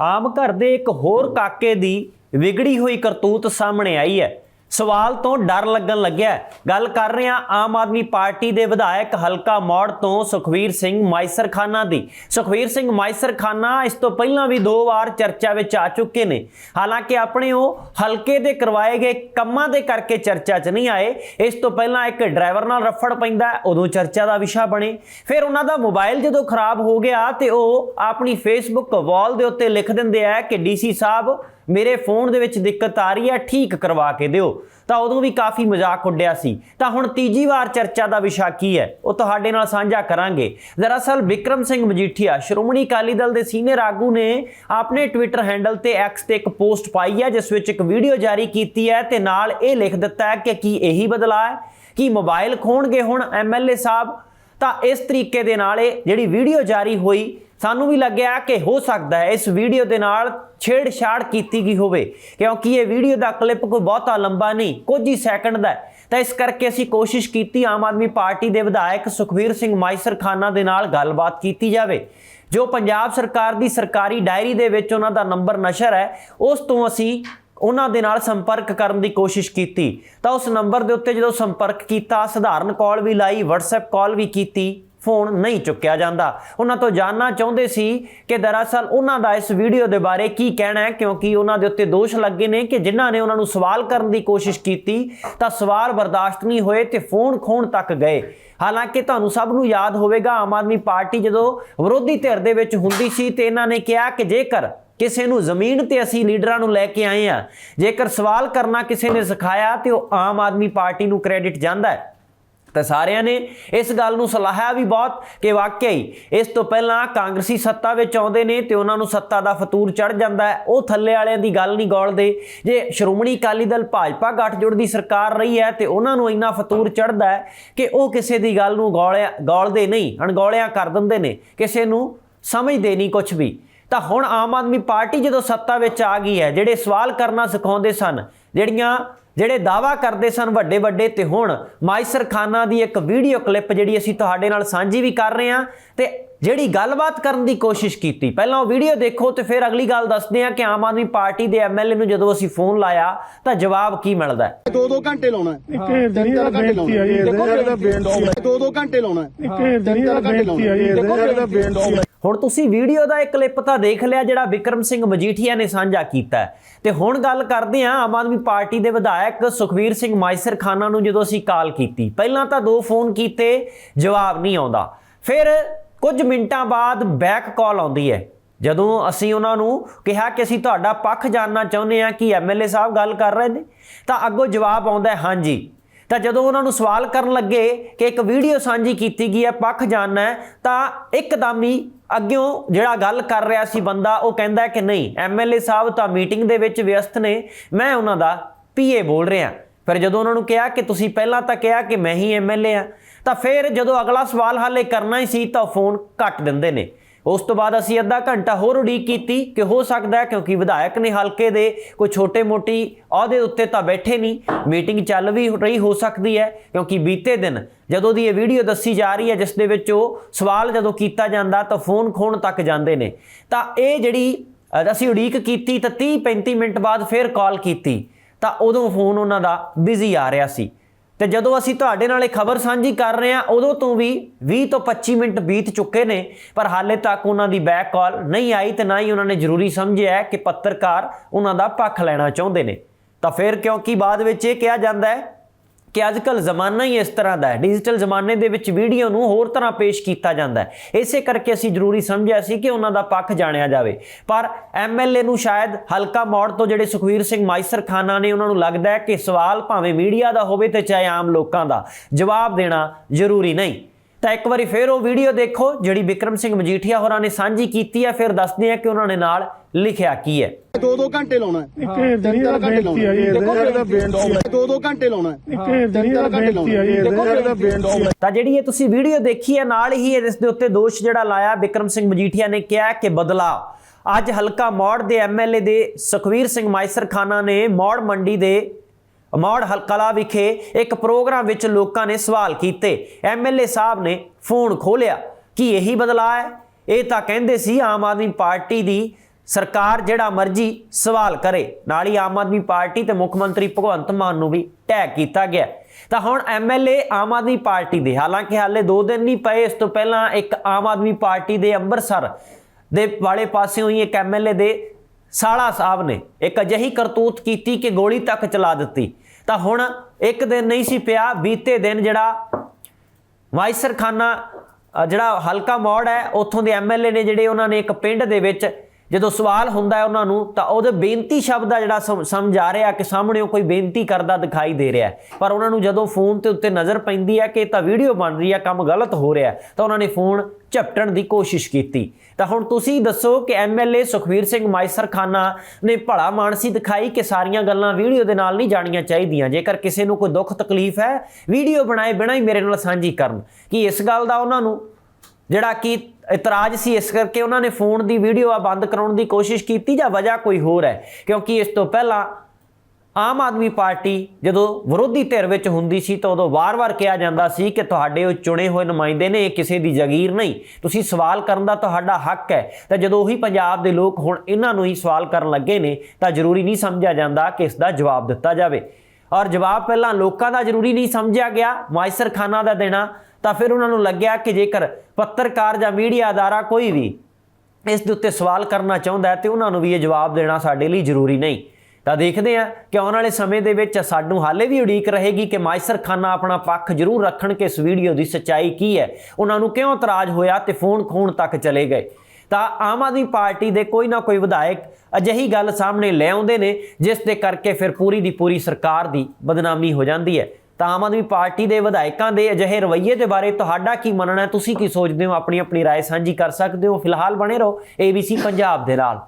ਆਮ ਘਰ ਦੇ ਇੱਕ ਹੋਰ ਕਾਕੇ ਦੀ ਵਿਗੜੀ ਹੋਈ ਕਰਤੂਤ ਸਾਹਮਣੇ ਆਈ ਹੈ। ਸਵਾਲ ਤੋਂ ਡਰ ਲੱਗਣ ਲੱਗਿਆ ਗੱਲ ਕਰ ਰਹੇ ਹਾਂ ਆਮ ਆਦਮੀ ਪਾਰਟੀ ਦੇ ਵਿਧਾਇਕ ਹਲਕਾ ਮੌੜ ਤੋਂ ਸੁਖਵੀਰ ਸਿੰਘ ਮਾਈਸਰ ਖਾਨਾ ਦੀ। ਸੁਖਵੀਰ ਸਿੰਘ ਮਾਈਸਰ ਖਾਨਾ ਇਸ ਤੋਂ ਪਹਿਲਾਂ ਵੀ ਦੋ ਵਾਰ ਚਰਚਾ ਵਿੱਚ ਆ ਚੁੱਕੇ ਨੇ। ਹਾਲਾਂਕਿ ਆਪਣੇ ਉਹ ਹਲਕੇ ਦੇ ਕਰਵਾਏ ਗਏ ਕੰਮਾਂ ਦੇ ਕਰਕੇ ਚਰਚਾ 'ਚ ਨਹੀਂ ਆਏ। ਇਸ ਤੋਂ ਪਹਿਲਾਂ ਇੱਕ ਡਰਾਈਵਰ ਨਾਲ ਰਫੜ ਪੈਂਦਾ ਉਦੋਂ ਚਰਚਾ ਦਾ ਵਿਸ਼ਾ ਬਣੇ। ਫਿਰ ਉਹਨਾਂ ਦਾ ਮੋਬਾਈਲ ਜਦੋਂ ਖਰਾਬ ਹੋ ਗਿਆ ਤੇ ਉਹ ਆਪਣੀ ਫੇਸਬੁੱਕ ਵਾਲ ਦੇ ਉੱਤੇ ਲਿਖ ਦਿੰਦੇ ਆ ਕਿ ਡੀਸੀ ਸਾਹਿਬ ਮੇਰੇ ਫੋਨ ਦੇ ਵਿੱਚ ਦਿੱਕਤ ਆ ਰਹੀ ਹੈ, ਠੀਕ ਕਰਵਾ ਕੇ ਦਿਓ। ਤਾਂ ਉਦੋਂ ਵੀ ਕਾਫੀ ਮਜ਼ਾਕ ਉੱਡਿਆ ਸੀ। ਤਾਂ ਹੁਣ ਤੀਜੀ ਵਾਰ ਚਰਚਾ ਦਾ ਵਿਸ਼ਾ ਕੀ ਹੈ? ਉਹ ਤੁਹਾਡੇ ਨਾਲ ਸਾਂਝਾ ਕਰਾਂਗੇ। ਦਰਅਸਲ ਵਿਕਰਮ ਸਿੰਘ ਮਜੀਠੀਆ, ਸ਼੍ਰੋਮਣੀ ਅਕਾਲੀ ਦਲ ਦੇ ਸੀਨੀਅਰ ਆਗੂ ਨੇ ਆਪਣੇ ਟਵਿੱਟਰ ਹੈਂਡਲ ਤੇ ਐਕਸ ਤੇ ਇੱਕ ਪੋਸਟ ਪਾਈ ਹੈ, ਜਿਸ ਵਿੱਚ ਇੱਕ ਵੀਡੀਓ ਜਾਰੀ ਕੀਤੀ ਹੈ ਤੇ ਨਾਲ ਇਹ ਲਿਖ ਦਿੱਤਾ ਹੈ ਕਿ ਕੀ ਇਹੀ ਬਦਲਾਅ ਹੈ? ਕਿ ਮੋਬਾਈਲ ਖੋਣਗੇ ਹੁਣ ਐਮਐਲਏ ਸਾਹਿਬ? ਤਾਂ ਇਸ ਤਰੀਕੇ ਦੇ ਨਾਲ ਇਹ ਜਿਹੜੀ ਵੀਡੀਓ ਜਾਰੀ ਹੋਈ ਸਾਨੂੰ ਵੀ ਲੱਗਿਆ ਕਿ ਹੋ ਸਕਦਾ ਹੈ ਇਸ ਵੀਡੀਓ ਦੇ ਨਾਲ ਛੇੜਛਾੜ ਕੀਤੀ ਗਈ ਹੋਵੇ, ਕਿਉਂਕਿ ਇਹ ਵੀਡੀਓ ਦਾ ਕਲਿੱਪ ਕੋਈ ਬਹੁਤਾ ਲੰਬਾ ਨਹੀਂ, ਕੁਝ ਹੀ ਸੈਕਿੰਡ ਦਾ ਤਾਂ ਇਸ ਕਰਕੇ ਅਸੀਂ ਕੋਸ਼ਿਸ਼ ਕੀਤੀ ਆਮ ਆਦਮੀ ਪਾਰਟੀ ਦੇ ਵਿਧਾਇਕ ਸੁਖਵੀਰ ਸਿੰਘ ਮਾਈਸਰ ਖਾਨਾ ਦੇ ਨਾਲ ਗੱਲਬਾਤ ਕੀਤੀ ਜਾਵੇ, ਜੋ ਪੰਜਾਬ ਸਰਕਾਰ ਦੀ ਸਰਕਾਰੀ ਡਾਇਰੀ ਦੇ ਵਿੱਚ ਉਹਨਾਂ ਦਾ ਨੰਬਰ ਨਸ਼ਰ ਹੈ, ਉਸ ਤੋਂ ਅਸੀਂ ਉਹਨਾਂ ਦੇ ਨਾਲ ਸੰਪਰਕ ਕਰਨ ਦੀ ਕੋਸ਼ਿਸ਼ ਕੀਤੀ। ਤਾਂ ਉਸ ਨੰਬਰ ਦੇ ਉੱਤੇ ਜਦੋਂ ਸੰਪਰਕ ਕੀਤਾ, ਸਧਾਰਨ ਕਾਲ ਵੀ ਲਾਈ, WhatsApp ਕਾਲ ਵੀ ਕੀਤੀ। ਫੋਨ ਨਹੀਂ ਚੁੱਕਿਆ ਜਾਂਦਾ। ਉਹਨਾਂ ਤੋਂ ਜਾਨਣਾ ਚਾਹੁੰਦੇ ਸੀ ਕਿ ਦਰਅਸਲ ਉਹਨਾਂ ਦਾ ਇਸ ਵੀਡੀਓ ਦੇ ਬਾਰੇ ਕੀ ਕਹਿਣਾ ਹੈ, ਕਿਉਂਕਿ ਉਹਨਾਂ ਦੇ ਉੱਤੇ ਦੋਸ਼ ਲੱਗੇ ਨੇ ਕਿ ਜਿਨ੍ਹਾਂ ਨੇ ਉਹਨਾਂ ਨੂੰ ਸਵਾਲ ਕਰਨ ਦੀ ਕੋਸ਼ਿਸ਼ ਕੀਤੀ, ਤਾਂ ਸਵਾਲ ਬਰਦਾਸ਼ਤ ਨਹੀਂ ਹੋਏ ਤੇ ਫੋਨ ਖੋਣ ਤੱਕ ਗਏ। ਹਾਲਾਂਕਿ ਤੁਹਾਨੂੰ ਸਭ ਨੂੰ ਯਾਦ ਹੋਵੇਗਾ, ਆਮ ਆਦਮੀ ਪਾਰਟੀ ਜਦੋਂ ਵਿਰੋਧੀ ਧਿਰ ਦੇ ਵਿੱਚ ਹੁੰਦੀ ਸੀ ਤੇ ਇਹਨਾਂ ਨੇ ਕਿਹਾ ਕਿ ਜੇਕਰ ਕਿਸੇ ਨੂੰ ਜ਼ਮੀਨ ਤੇ ਅਸੀਂ ਲੀਡਰਾਂ ਨੂੰ ਲੈ ਕੇ ਆਏ ਆ ਜੇਕਰ ਸਵਾਲ ਕਰਨਾ ਕਿਸੇ ਨੇ ਸਿਖਾਇਆ ਤੇ ਉਹ ਆਮ ਆਦਮੀ ਪਾਰਟੀ ਨੂੰ ਕ੍ਰੈਡਿਟ ਜਾਂਦਾ ਹੈ। ਤਾਂ ਸਾਰਿਆਂ ਨੇ। ਇਸ ਗੱਲ ਨੂੰ ਸਲਾਹਿਆ ਵੀ ਬਹੁਤ ਕਿ ਵਾਕਿਆ ਹੀ ਇਸ ਤੋਂ ਪਹਿਲਾਂ ਕਾਂਗਰਸੀ ਸੱਤਾ ਵਿੱਚ ਆਉਂਦੇ ਨੇ ਤੇ ਉਹਨਾਂ ਨੂੰ ਸੱਤਾ ਦਾ ਫਤੂਰ ਚੜ ਜਾਂਦਾ ਹੈ। ਉਹ ਥੱਲੇ ਵਾਲਿਆਂ ਦੀ ਗੱਲ ਨਹੀਂ ਗੌਲਦੇ। ਜੇ ਸ਼੍ਰੋਮਣੀ ਅਕਾਲੀ ਦਲ ਭਾਜਪਾ ਗੱਠਜੋੜ ਦੀ ਸਰਕਾਰ ਰਹੀ ਹੈ ਤੇ ਉਹਨਾਂ ਨੂੰ ਇੰਨਾ ਫਤੂਰ ਚੜਦਾ ਹੈ ਕਿ ਉਹ ਕਿਸੇ ਦੀ ਗੱਲ ਨੂੰ ਗੌਲਿਆ ਗੌਲਦੇ ਨਹੀਂ, ਅਣਗੌਲਿਆ ਕਰ ਦਿੰਦੇ ਨੇ। ਕਿਸੇ ਨੂੰ ਸਮਝਦੇ ਨਹੀਂ ਕੁਝ ਵੀ। ਤਾਂ ਹੁਣ ਆਮ ਆਦਮੀ ਪਾਰਟੀ ਜਦੋਂ ਸੱਤਾ ਵਿੱਚ ਆ ਗਈ ਹੈ, ਜਿਹੜੇ ਸਵਾਲ ਕਰਨਾ ਸਿਖਾਉਂਦੇ ਸਨ ਜਿਹੜੀਆਂ, ਜਿਹੜੇ ਦਾਵਾ ਕਰਦੇ ਸਨ ਵੱਡੇ ਵੱਡੇ ਤੇ ਹੁਣ ਮਾਈਸਰ ਖਾਨਾ ਦੀ ਇੱਕ ਵੀਡੀਓ ਕਲਿੱਪ ਜਿਹੜੀ ਅਸੀਂ ਤੁਹਾਡੇ ਨਾਲ ਸਾਂਝੀ ਵੀ ਕਰ ਰਹੇ ਹਾਂ ਤੇ ਜਿਹੜੀ ਗੱਲਬਾਤ ਕਰਨ ਦੀ ਕੋਸ਼ਿਸ਼ ਕੀਤੀ। ਪਹਿਲਾਂ ਉਹ ਵੀਡੀਓ ਦੇਖੋ ਤੇ ਫਿਰ ਅਗਲੀ ਗੱਲ ਦੱਸਦੇ ਹਾਂ ਕਿ ਆਮ ਆਦਮੀ ਪਾਰਟੀ ਦੇ ਐਮਐਲਏ ਨੂੰ ਜਦੋਂ ਅਸੀਂ ਫੋਨ ਲਾਇਆ ਤਾਂ ਜਵਾਬ ਕੀ ਮਿਲਦਾ ਹੈ? ਦੋ ਦੋ ਘੰਟੇ ਲਾਉਣਾ ਹੈ। ਇੱਕ ਹਿਰਦਨੀ ਦਾ ਬੇਨਤੀ ਆ ਜੀ ਇਹਦੇ ਦੋ ਦੋ ਘੰਟੇ ਲਾਉਣਾ ਹੈ। ਇੱਕ ਹਿਰਦਨੀ ਦਾ ਬੇਨਤੀ ਆ ਜੀ ਇਹਦੇ ਹੁਣ ਤੁਸੀਂ ਵੀਡੀਓ ਦਾ ਇੱਕ ਕਲਿੱਪ ਤਾਂ ਦੇਖ ਲਿਆ ਜਿਹੜਾ ਵਿਕਰਮ ਸਿੰਘ ਮਜੀਠੀਆ ਨੇ ਸਾਂਝਾ ਕੀਤਾ। ਤੇ ਹੁਣ ਗੱਲ ਕਰਦੇ ਹਾਂ ਆਮ ਆਦਮੀ ਪਾਰਟੀ ਦੇ ਵਿਧਾਇਕ ਸੁਖਵੀਰ ਸਿੰਘ ਮਾਈਸਰ ਖਾਨਾ ਨੂੰ ਜਦੋਂ ਅਸੀਂ ਕਾਲ ਕੀਤੀ। ਪਹਿਲਾਂ ਤਾਂ ਦੋ ਫੋਨ ਕੀਤੇ ਜਵਾਬ ਨਹੀਂ ਆਉਂਦਾ। ਫਿਰ ਕੁਝ ਮਿੰਟਾਂ ਬਾਅਦ ਬੈਕ ਕਾਲ ਆਉਂਦੀ ਹੈ। ਜਦੋਂ ਅਸੀਂ ਉਹਨਾਂ ਨੂੰ ਕਿਹਾ ਕਿ ਅਸੀਂ ਤੁਹਾਡਾ ਪੱਖ ਜਾਣਨਾ ਚਾਹੁੰਦੇ ਹਾਂ ਕਿ ਐਮਐਲਏ ਸਾਹਿਬ ਗੱਲ ਕਰ ਰਹੇ ਨੇ, ਤਾਂ ਅੱਗੋਂ ਜਵਾਬ ਆਉਂਦਾ ਹਾਂਜੀ। ਤਾਂ ਜਦੋਂ ਉਹਨਾਂ ਨੂੰ ਸਵਾਲ ਕਰਨ ਲੱਗੇ ਕਿ ਇੱਕ ਵੀਡੀਓ ਸਾਂਝੀ ਕੀਤੀ ਗਈ ਹੈ, ਪੱਖ ਜਾਣਨਾ ਹੈ, ਤਾਂ ਇੱਕਦਮ ਹੀ ਅੱਗਿਓਂ ਜਿਹੜਾ ਗੱਲ ਕਰ ਰਿਹਾ ਸੀ ਬੰਦਾ, ਉਹ ਕਹਿੰਦਾ ਕਿ ਨਹੀਂ ਐਮਐਲਏ ਸਾਹਿਬ ਤਾਂ ਮੀਟਿੰਗ ਦੇ ਵਿੱਚ ਵਿਅਸਤ ਨੇ, ਮੈਂ ਉਹਨਾਂ ਦਾ ਪੀਏ ਬੋਲ ਰਿਹਾ। ਫਿਰ ਜਦੋਂ ਉਹਨਾਂ ਨੂੰ ਕਿਹਾ ਕਿ ਤੁਸੀਂ ਪਹਿਲਾਂ ਤਾਂ ਕਿਹਾ ਕਿ ਮੈਂ ਹੀ ਐਮਐਲਏ ਆ ਤਾਂ ਫਿਰ ਜਦੋਂ ਅਗਲਾ ਸਵਾਲ ਹਾਲੇ ਕਰਨਾ ਹੀ ਸੀ ਤਾਂ ਫੋਨ ਕੱਟ ਦਿੰਦੇ ਨੇ। ਉਸ ਤੋਂ ਬਾਅਦ ਅਸੀਂ ਅੱਧਾ ਘੰਟਾ ਹੋਰ ਉਡੀਕ ਕੀਤੀ ਕਿ ਹੋ ਸਕਦਾ ਹੈ ਕਿਉਂਕਿ ਵਿਧਾਇਕ ਨੇ ਹਲਕੇ ਦੇ ਕੋਈ ਛੋਟੇ-ਮੋਟੀ ਅਹੁਦੇ ਉੱਤੇ ਤਾਂ ਬੈਠੇ ਨਹੀਂ। ਮੀਟਿੰਗ ਚੱਲ ਵੀ ਰਹੀ ਹੋ ਸਕਦੀ ਹੈ ਕਿਉਂਕਿ ਬੀਤੇ ਦਿਨ ਜਦੋਂ ਦੀ ਇਹ ਵੀਡੀਓ ਦੱਸੀ ਜਾ ਰਹੀ ਹੈ, ਜਿਸ ਦੇ ਵਿੱਚ ਉਹ ਸਵਾਲ ਜਦੋਂ ਕੀਤਾ ਜਾਂਦਾ ਤਾਂ ਫੋਨ ਖੋਣ ਤੱਕ ਜਾਂਦੇ ਨੇ। ਤਾਂ ਇਹ ਜਿਹੜੀ ਅਸੀਂ ਉਡੀਕ ਕੀਤੀ ਤਾਂ 30-35 ਮਿੰਟ ਬਾਅਦ ਫਿਰ ਕਾਲ ਕੀਤੀ। ਤਾਂ ਉਦੋਂ ਫੋਨ ਉਹਨਾਂ ਦਾ ਬਿਜ਼ੀ ਆ ਰਿਹਾ ਸੀ। ਤੇ ਜਦੋਂ ਅਸੀਂ ਤੁਹਾਡੇ ਨਾਲ ਇਹ ਖਬਰ ਸਾਂਝੀ ਕਰ ਰਹੇ ਹਾਂ, ਉਦੋਂ ਤੋਂ ਵੀ 20 ਤੋਂ 25 ਮਿੰਟ ਬੀਤ ਚੁੱਕੇ ਨੇ, ਪਰ ਹਾਲੇ ਤੱਕ ਉਹਨਾਂ ਦੀ ਬੈਕ ਕਾਲ ਨਹੀਂ ਆਈ ਤੇ ਨਾ ਹੀ ਉਹਨਾਂ ਨੇ ਜ਼ਰੂਰੀ ਸਮਝਿਆ ਕਿ ਪੱਤਰਕਾਰ ਉਹਨਾਂ ਦਾ ਪੱਖ ਲੈਣਾ ਚਾਹੁੰਦੇ ਨੇ। ਤਾਂ ਫਿਰ ਕਿਉਂਕਿ ਬਾਅਦ ਵਿੱਚ ਇਹ ਕਿਹਾ ਜਾਂਦਾ ਹੈ ਕਿ ਅੱਜ ਅੱਜਕੱਲ ਜ਼ਮਾਨਾ ਹੀ ਇਸ ਤਰ੍ਹਾਂ ਦਾ ਹੈ। ਡਿਜੀਟਲ ਜ਼ਮਾਨੇ ਦੇ ਵਿੱਚ ਵੀਡੀਓ ਨੂੰ ਹੋਰ ਤਰ੍ਹਾਂ ਪੇਸ਼ ਕੀਤਾ ਜਾਂਦਾ ਹੈ। ਇਸੇ ਕਰਕੇ ਅਸੀਂ ਜ਼ਰੂਰੀ ਸਮਝਿਆ ਸੀ ਕਿ ਉਹਨਾਂ ਦਾ ਪੱਖ ਜਾਣਿਆ ਜਾਵੇ। ਪਰ ਐਮਐਲਏ ਨੂੰ ਸ਼ਾਇਦ ਹਲਕਾ ਮੋੜ ਤੋਂ ਜਿਹੜੇ ਸੁਖਵੀਰ ਸਿੰਘ ਮਾਈਸਰ ਖਾਨਾ ਨੇ ਉਹਨਾਂ ਨੂੰ ਲੱਗਦਾ ਹੈ ਕਿ ਸਵਾਲ ਭਾਵੇਂ ਮੀਡੀਆ ਦਾ ਹੋਵੇ ਤੇ ਚਾਹੇ ਆਮ ਲੋਕਾਂ ਦਾ, ਜਵਾਬ ਦੇਣਾ ਜ਼ਰੂਰੀ ਨਹੀਂ। ਤਾਂ ਇੱਕ ਵਾਰੀ ਫਿਰ ਉਹ ਵੀਡੀਓ ਦੇਖੋ ਜਿਹੜੀ ਵਿਕਰਮ ਸਿੰਘ ਮਜੀਠੀਆ ਹੋਰਾਂ ਨੇ ਸਾਂਝੀ ਕੀਤੀ ਹੈ ਫਿਰ ਦੱਸਦੇ ਆ ਕਿ ਉਹਨਾਂ ਨੇ ਨਾਲ ਲਿਖਿਆ ਕੀ ਹੈ। ਦੋ ਦੋ ਘੰਟੇ ਲਾਉਣਾ ਹੈ। ਇੱਕ ਹਿਰਦਨੀ ਦਾ ਇਹਦੇ ਦੋ ਦੋ ਘੰਟੇ ਲਾਉਣਾ ਹੈ। ਹਿਰਦਨੀ ਦਾ ਆ ਜੀ ਇਹਦੇ ਤਾਂ ਜਿਹੜੀ ਇਹ ਤੁਸੀਂ ਵੀਡੀਓ ਦੇਖੀ ਹੈ ਨਾਲ ਹੀ ਇਸ ਦੇ ਉੱਤੇ ਦੋਸ਼ ਜਿਹੜਾ ਲਾਇਆ ਵਿਕਰਮ ਸਿੰਘ ਮਜੀਠੀਆ ਨੇ ਕਿਹਾ ਕਿ ਬਦਲਾ ਅੱਜ ਹਲਕਾ ਮੌੜ ਦੇ ਐਮਐਲਏ ਦੇ ਸੁਖਵੀਰ ਸਿੰਘ ਮਾਈਸਰ ਖਾਨਾ ਨੇ ਮੌੜ ਮੰਡੀ ਦੇ ਮੌੜ ਹਲਕਲਾ ਵਿਖੇ ਇੱਕ ਪ੍ਰੋਗਰਾਮ ਵਿੱਚ ਲੋਕਾਂ ਨੇ ਸਵਾਲ ਕੀਤੇ। ਐਮਐਲਏ ਸਾਹਿਬ ਨੇ ਫੋਨ ਖੋਲਿਆ ਕਿ ਇਹੀ ਬਦਲਾਅ ਹੈ? ਇਹ ਤਾਂ ਕਹਿੰਦੇ ਸੀ, ਆਮ ਆਦਮੀ ਪਾਰਟੀ ਦੀ ਸਰਕਾਰ ਜਿਹੜਾ ਮਰਜ਼ੀ ਸਵਾਲ ਕਰੇ। ਨਾਲ ਹੀ ਆਮ ਆਦਮੀ ਪਾਰਟੀ ਤੇ ਮੁੱਖ ਮੰਤਰੀ ਭਗਵੰਤ ਮਾਨ ਨੂੰ ਵੀ ਟੈਗ ਕੀਤਾ ਗਿਆ। ਤਾਂ ਹੁਣ ਐਮਐਲਏ ਆਮ ਆਦਮੀ ਪਾਰਟੀ ਦੇ, ਹਾਲਾਂਕਿ ਹਾਲੇ 2 ਦਿਨ ਨਹੀਂ ਪਏ, ਇਸ ਤੋਂ ਪਹਿਲਾਂ ਇੱਕ ਆਮ ਆਦਮੀ ਪਾਰਟੀ ਦੇ ਅੰਮ੍ਰਿਤਸਰ ਦੇ ਵਾਲੇ ਪਾਸਿਓਂ ਹੀ ਇੱਕ ਐਮਐਲਏ ਦੇ ਸਾਲਾ ਸਾਹਿਬ ਨੇ ਇੱਕ ਅਜਿਹੀ ਕਰਤੂਤ ਕੀਤੀ ਕਿ ਗੋਲੀ ਤੱਕ ਚਲਾ ਦਿੱਤੀ। ਤਾਂ ਹੁਣ ਇੱਕ ਦਿਨ ਨਹੀਂ ਸੀ ਪਿਆ, ਬੀਤੇ ਦਿਨ ਜਿਹੜਾ ਵਾਇਸਰਖਾਨਾ ਜਿਹੜਾ ਹਲਕਾ ਮੋੜ ਹੈ, ਉੱਥੋਂ ਦੇ ਐਮਐਲਏ ਨੇ ਜਿਹੜੇ ਉਹਨਾਂ ਨੇ ਇੱਕ ਪਿੰਡ ਦੇ ਵਿੱਚ ਜਦੋਂ ਸਵਾਲ ਹੁੰਦਾ ਹੈ ਉਹਨਾਂ ਨੂੰ, ਤਾਂ ਉਹਦੇ ਬੇਨਤੀ ਸ਼ਬਦ ਆ ਜਿਹੜਾ ਸਮ- ਸਮਝ ਆ ਰਿਹਾ ਕਿ ਸਾਹਮਣੇ ਉਹ ਕੋਈ ਬੇਨਤੀ ਕਰਦਾ ਦਿਖਾਈ ਦੇ ਰਿਹਾ ਪਰ ਉਹਨਾਂ ਨੂੰ ਜਦੋਂ ਫੋਨ ਤੇ ਉੱਤੇ ਨਜ਼ਰ ਪੈਂਦੀ ਹੈ ਕਿ ਇਹ ਤਾਂ ਵੀਡੀਓ ਬਣ ਰਹੀ ਹੈ, ਕੰਮ ਗਲਤ ਹੋ ਰਿਹਾ ਤਾਂ ਉਹਨਾਂ ਨੇ ਫੋਨ ਝਪਟਣ ਦੀ ਕੋਸ਼ਿਸ਼ ਕੀਤੀ। ਤਾਂ ਹੁਣ ਤੁਸੀਂ ਦੱਸੋ ਕਿ ਐਮਐਲਏ ਸੁਖਵੀਰ ਸਿੰਘ ਮਾਇਸਰਖਾਨਾ ਨੇ ਭਲਾ ਮਾਨਸੀ ਦਿਖਾਈ ਕਿ ਸਾਰੀਆਂ ਗੱਲਾਂ ਵੀਡੀਓ ਦੇ ਨਾਲ ਨਹੀਂ ਜਾਣੀਆਂ ਚਾਹੀਦੀਆਂ? ਜੇਕਰ ਕਿਸੇ ਨੂੰ ਕੋਈ ਦੁੱਖ ਤਕਲੀਫ ਹੈ, ਵੀਡੀਓ ਬਣਾਏ ਬਿਨਾਂ ਹੀ ਮੇਰੇ ਨਾਲ ਸਾਂਝੀ ਕਰਨ। ਕਿ ਇਸ ਗੱਲ ਦਾ ਉਹਨਾਂ ਨੂੰ ਜਿਹੜਾ ਕਿ ਇਤਰਾਜ਼ ਸੀ, ਇਸ ਕਰਕੇ ਉਹਨਾਂ ਨੇ ਫੋਨ ਦੀ ਵੀਡੀਓ ਆ ਬੰਦ ਕਰਾਉਣ ਦੀ ਕੋਸ਼ਿਸ਼ ਕੀਤੀ ਜਾਂ ਵਜ੍ਹਾ ਕੋਈ ਹੋਰ ਹੈ? ਕਿਉਂਕਿ ਇਸ ਤੋਂ ਪਹਿਲਾਂ ਆਮ ਆਦਮੀ ਪਾਰਟੀ ਜਦੋਂ ਵਿਰੋਧੀ ਧਿਰ ਵਿੱਚ ਹੁੰਦੀ ਸੀ ਤਾਂ ਉਦੋਂ ਵਾਰ-ਵਾਰ ਕਿਹਾ ਜਾਂਦਾ ਸੀ ਕਿ ਤੁਹਾਡੇ ਉਹ ਚੁਣੇ ਹੋਏ ਨੁਮਾਇੰਦੇ ਨੇ, ਇਹ ਕਿਸੇ ਦੀ ਜ਼ਗੀਰ ਨਹੀਂ। ਤੁਸੀਂ ਸਵਾਲ ਕਰਨ ਦਾ ਤੁਹਾਡਾ ਹੱਕ ਹੈ। ਤਾਂ ਜਦੋਂ ਉਹੀ ਪੰਜਾਬ ਦੇ ਲੋਕ ਹੁਣ ਇਹਨਾਂ ਨੂੰ ਹੀ ਸਵਾਲ ਕਰਨ ਲੱਗੇ ਨੇ, ਤਾਂ ਜ਼ਰੂਰੀ ਨਹੀਂ ਸਮਝਿਆ ਜਾਂਦਾ ਕਿ ਇਸ ਦਾ ਜਵਾਬ ਦਿੱਤਾ ਜਾਵੇ। ਔਰ ਜਵਾਬ ਪਹਿਲਾਂ ਲੋਕਾਂ ਦਾ ਜ਼ਰੂਰੀ ਨਹੀਂ ਸਮਝਿਆ ਗਿਆ ਮਾਇਸਰ ਖਾਨਾ ਦਾ ਦੇਣਾ ਤਾਂ ਫਿਰ ਉਹਨਾਂ ਨੂੰ ਲੱਗਿਆ ਕਿ ਜੇਕਰ ਪੱਤਰਕਾਰ ਜਾਂ ਮੀਡੀਆ ਅਦਾਰਾ ਕੋਈ ਵੀ ਇਸ ਦੇ ਉੱਤੇ ਸਵਾਲ ਕਰਨਾ ਚਾਹੁੰਦਾ ਹੈ ਤੇ ਉਹਨਾਂ ਨੂੰ ਵੀ ਇਹ ਜਵਾਬ ਦੇਣਾ ਸਾਡੇ ਲਈ ਜ਼ਰੂਰੀ ਨਹੀਂ। ਤਾਂ ਦੇਖਦੇ ਹਾਂ ਕਿ ਆਉਣ ਵਾਲੇ ਸਮੇਂ ਦੇ ਵਿੱਚ ਸਾਨੂੰ ਹਾਲੇ ਵੀ ਉਡੀਕ ਰਹੇਗੀ ਕਿ ਮਾਇਸਰ ਖਾਨਾ ਆਪਣਾ ਪੱਖ ਜ਼ਰੂਰ ਰੱਖਣ ਕਿ ਇਸ ਵੀਡੀਓ ਦੀ ਸੱਚਾਈ ਕੀ ਹੈ। ਉਹਨਾਂ ਨੂੰ ਕਿਉਂ ਇਤਰਾਜ਼ ਹੋਇਆ ਤੇ ਫੋਨ ਖੋਣ ਤੱਕ ਚਲੇ ਗਏ। ਤਾਂ ਆਮ ਆਦਮੀ ਪਾਰਟੀ ਦੇ ਕੋਈ ਨਾ ਕੋਈ ਵਿਧਾਇਕ ਅਜਿਹੀ ਗੱਲ ਸਾਹਮਣੇ ਲੈ ਆਉਂਦੇ ਨੇ, ਜਿਸ ਦੇ ਕਰਕੇ ਫਿਰ ਪੂਰੀ ਦੀ ਪੂਰੀ ਸਰਕਾਰ ਦੀ ਬਦਨਾਮੀ ਹੋ ਜਾਂਦੀ ਹੈ। ਤਾਂ ਆਮ ਆਦਮੀ ਪਾਰਟੀ ਦੇ ਵਿਧਾਇਕਾਂ ਦੇ ਅਜਿਹੇ ਰਵੱਈਏ ਦੇ ਬਾਰੇ ਤੁਹਾਡਾ ਕੀ ਮੰਨਣਾ ਹੈ ਤੁਸੀਂ ਕੀ ਸੋਚਦੇ ਹੋ ਆਪਣੀ ਆਪਣੀ رائے ਸਾਂਝੀ ਕਰ ਸਕਦੇ ਹੋ ਫਿਲਹਾਲ ਬਣੇ ਰਹੋ ABC ਪੰਜਾਬ ਦੇ ਨਾਲ